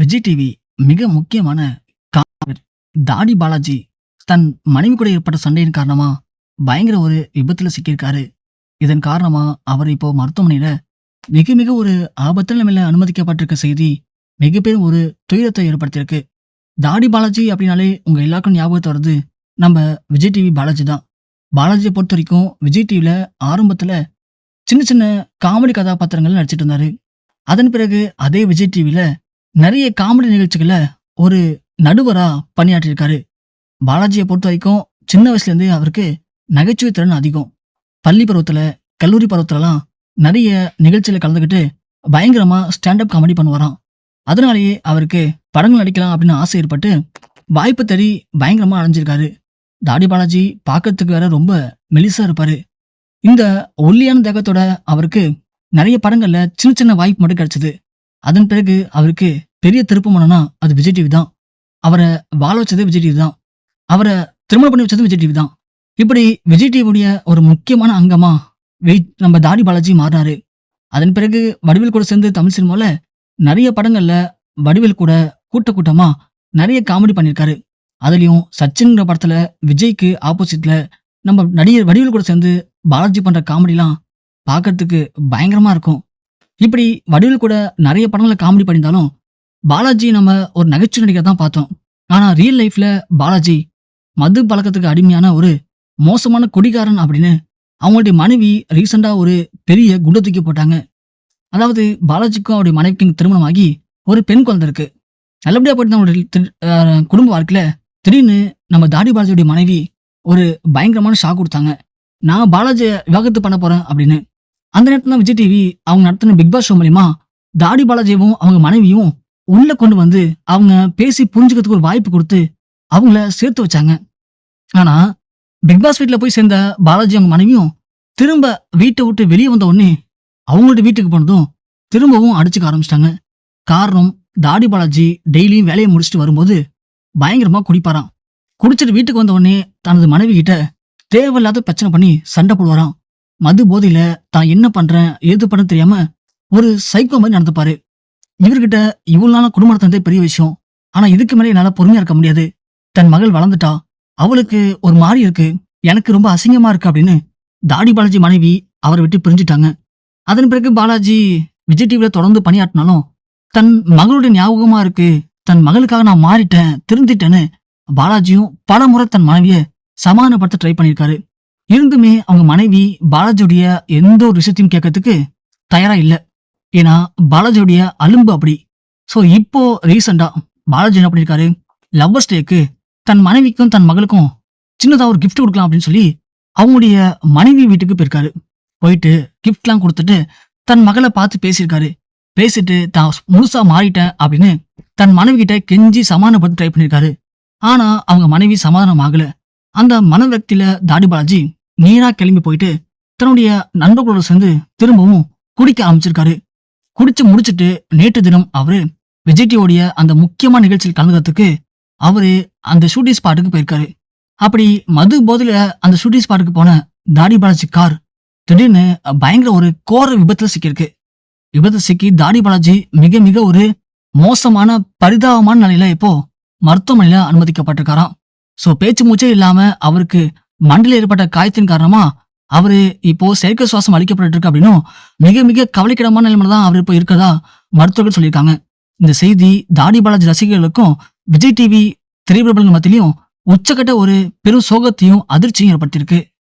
Vijay TV மிக முக்கியமான தாடி பாலாஜி தன் மனைவி கூட ஏற்பட்ட சண்டையின் காரணமா பயங்கர ஒரு விபத்துல சிக்கியிருக்காரு. இதன் காரணமா அவர் இப்போ மருத்துவமனையில மிக மிக ஒரு ஆபத்தான நிலையில அனுமதிக்கப்பட்டிருக்க செய்தி மிகப்பெரும் ஒரு துயரத்தை ஏற்படுத்தியிருக்கு. தாடி பாலாஜி அப்படின்னாலே உங்க எல்லாருக்கும் ஞாபகத்தை வருது நம்ம விஜய் டிவி பாலாஜி தான். பாலாஜியை பொறுத்த வரைக்கும் விஜய் டிவியில ஆரம்பத்துல சின்ன சின்ன காமெடி கதாபாத்திரங்கள் நடிச்சிட்டு இருந்தாரு. அதன் பிறகு அதே விஜய் டிவியில நிறைய காமெடி நிகழ்ச்சிகளில் ஒரு நடுவராக பணியாற்றியிருக்காரு. பாலாஜியை பொறுத்த வரைக்கும் சின்ன வயசுலேருந்தே அவருக்கு நகைச்சுவை திறன் அதிகம். பள்ளி பருவத்தில் கல்லூரி பருவத்துலலாம் நிறைய நிகழ்ச்சியில் கலந்துக்கிட்டு பயங்கரமாக ஸ்டாண்டப் காமெடி பண்ணுவாராம். அதனாலேயே அவருக்கு படங்கள் நடிக்கலாம் அப்படின்னு ஆசை ஏற்பட்டு வாய்ப்பு தேடி பயங்கரமாக அடைஞ்சிருக்காரு தாடி பாலாஜி பார்க்கறதுக்கு வேற ரொம்ப மெலிசா இருப்பாரு. இந்த ஒல்லியான தேகத்தோட அவருக்கு நிறைய படங்கள்ல சின்ன சின்ன வாய்ப்பு மட்டும் கிடைச்சது. அதன் பிறகு அவருக்கு பெரிய திருப்பமானனா அது விஜய் டிவி தான். அவரை வாழ வச்சதே விஜய் டிவி தான். அவரை திருமணம் பண்ணி வச்சதும் விஜய் டிவி தான். இப்படி விஜய் டிவியுடைய ஒரு முக்கியமான அங்கமா வெயிட் நம்ம தாடி பாலாஜி மாறினாரு. அதன் பிறகு வடிவில் கூட சேர்ந்து தமிழ் சினிமாவில் நிறைய படங்கள்ல வடிவில் கூட கூட்ட கூட்டமா நிறைய காமெடி பண்ணியிருக்காரு. அதுலயும் சச்சின்ங்கிற படத்துல விஜய்க்கு ஆப்போசிட்ல நம்ம நடிகர் வடிவில் கூட சேர்ந்து பாலாஜி பண்ற காமெடிலாம் பார்க்கறதுக்கு பயங்கரமா இருக்கும். இப்படி வடிவில் கூட நிறைய படங்களை காமெடி பண்ணியிருந்தாலும் பாலாஜி நம்ம ஒரு நகைச்சுவை நடிகர் தான் பார்த்தோம். ஆனால் ரியல் லைஃப்ல பாலாஜி மது பழக்கத்துக்கு அடிமையான ஒரு மோசமான குடிகாரன் அப்படின்னு அவங்களுடைய மனைவி ரீசெண்டாக ஒரு பெரிய குண்டை தூக்கி போட்டாங்க. அதாவது பாலாஜிக்கும் அவருடைய மனைவிக்கும் திருமணமாகி ஒரு பெண் குழந்தை இருக்கு. நல்லபடியாக போயிட்டு தான் அவருடைய திரு- குடும்ப வாழ்க்கையில் திடீர்னு நம்ம தாடி பாலாஜியுடைய மனைவி ஒரு பயங்கரமான ஷாக் கொடுத்தாங்க. நான் பாலாஜியை விவாகரத்து பண்ண போறேன் அப்படின்னு. அந்த நேரத்தில் தான் விஜய் டிவி அவங்க நடத்தின பிக் பாஸ் ஷோ மூலியமா தாடி பாலாஜியும் அவங்க மனைவியும் உள்ள கொண்டு வந்து அவங்க பேசி புரிஞ்சுக்கிறதுக்கு ஒரு வாய்ப்பு கொடுத்து அவங்கள சேர்த்து வச்சாங்க. ஆனா பிக் பாஸ் வீட்டில் போய் சேர்ந்த பாலாஜி அவங்க மனைவியும் திரும்ப வீட்டை விட்டு வெளியே வந்த உடனே அவங்கள்ட்ட வீட்டுக்கு போனதும் திரும்பவும் அடிச்சுக்க ஆரம்பிச்சிட்டாங்க. காரணம் தாடி பாலாஜி டெய்லியும் வேலையை முடிச்சுட்டு வரும்போது பயங்கரமா குடிப்பாராம். குடிச்சிட்டு வீட்டுக்கு வந்த உடனே தனது மனைவி கிட்ட தேவையில்லாத பிரச்சனை பண்ணி சண்டை போடுவாராம். மது போதையில தான் என்ன பண்றேன் ஏது பண்ண தெரியாம ஒரு சைக்கோ மாதிரி நடந்துப்பாரு. இவர்கிட்ட இவ்வளவு நாளா குடும்பத்தை நடத்துனதே பெரிய விஷயம். ஆனா இதுக்கு மேலே என்னால பொறுமையா இருக்க முடியாது. தன் மகள் வளர்ந்துட்டா. அவளுக்கு ஒரு மாதிரி இருக்கு. எனக்கு ரொம்ப அசிங்கமா இருக்கு அப்படின்னு தாடி பாலாஜி மனைவி அவரை விட்டு பிரிஞ்சுட்டாங்க. அதன் பிறகு பாலாஜி விஜய் டிவியில தொடர்ந்து பணியாற்றினாலும் தன் மகளுடைய ஞாபகமா இருக்கு. தன் மகளுக்காக நான் மாறிட்டேன் திருந்திட்டேன்னு பாலாஜியும் பல முறை தன் மனைவியை சமாதானப்படுத்த ட்ரை பண்ணியிருக்காரு. இருந்துமே அவங்க மனைவி பாலாஜியுடைய எந்த ஒரு விஷயத்தையும் கேட்கறதுக்கு தயாரா இல்லை. ஏன்னா பாலாஜியோடைய அலும்பு அப்படி. ஸோ இப்போ ரீசெண்டா பாலாஜி என்ன பண்ணியிருக்காரு லவ்வர்ஸ் டேக்கு தன் மனைவிக்கும் தன் மகளுக்கும் சின்னதாக ஒரு கிஃப்ட் கொடுக்கலாம் அப்படின்னு சொல்லி அவங்களுடைய மனைவி வீட்டுக்கு போயிருக்காரு. போயிட்டு கிஃப்ட்லாம் கொடுத்துட்டு தன் மகளை பார்த்து பேசியிருக்காரு. பேசிட்டு தான் முழுசா மாறிட்டேன் அப்படின்னு தன் மனைவி கிட்ட கெஞ்சி சமாதானப்படுத்த ட்ரை பண்ணியிருக்காரு ஆனா அவங்க மனைவி சமாதானம் ஆகல. அந்த மன தாடி பாலாஜி நேரா கிளம்பி போயிட்டு தன்னுடைய நண்பர்களோட சேர்ந்து திரும்பவும் குடிக்க ஆரம்பிச்சிருக்காரு. குடிச்சு முடிச்சிட்டு நேற்று தினம் அவரு விஜய்டியோடைய அந்த முக்கியமான நிகழ்ச்சியில் கலந்துக்கிறதுக்கு அவரு அந்த ஷூட்டிங் ஸ்பாட்டுக்கு போயிருக்காரு. அப்படி மது போதில அந்த ஷூட்டிங் ஸ்பாட்டுக்கு போன தாடி பாலாஜி கார் திடீர்னு பயங்கர ஒரு கோர விபத்துல சிக்கியிருக்கு. விபத்துல சிக்கி தாடி பாலாஜி மிக மிக ஒரு மோசமான பரிதாபமான நிலையில இப்போ மருத்துவமனையில அனுமதிக்கப்பட்டிருக்காராம். சோ பேச்சு மூச்சே இல்லாம அவருக்கு மண்டல ஏற்பட்ட காயத்தின் காரணமா அவர் இப்போ செயற்கை சுவாசம் அளிக்கப்பட்டு இருக்கு அப்படின்னும் மிக மிக கவலைக்கிடமான நிலைமையில தான் அவர் இப்போ இருக்கதா மருத்துவர்கள் சொல்லியிருக்காங்க. இந்த செய்தி தாடி பாலாஜி ரசிகர்களுக்கும் விஜய் டிவி திரைப்பிரபலங்கள் மத்தியிலையும் உச்சக்கட்ட ஒரு பெரும் சோகத்தையும் அதிர்ச்சியும் ஏற்படுத்தியிருக்கு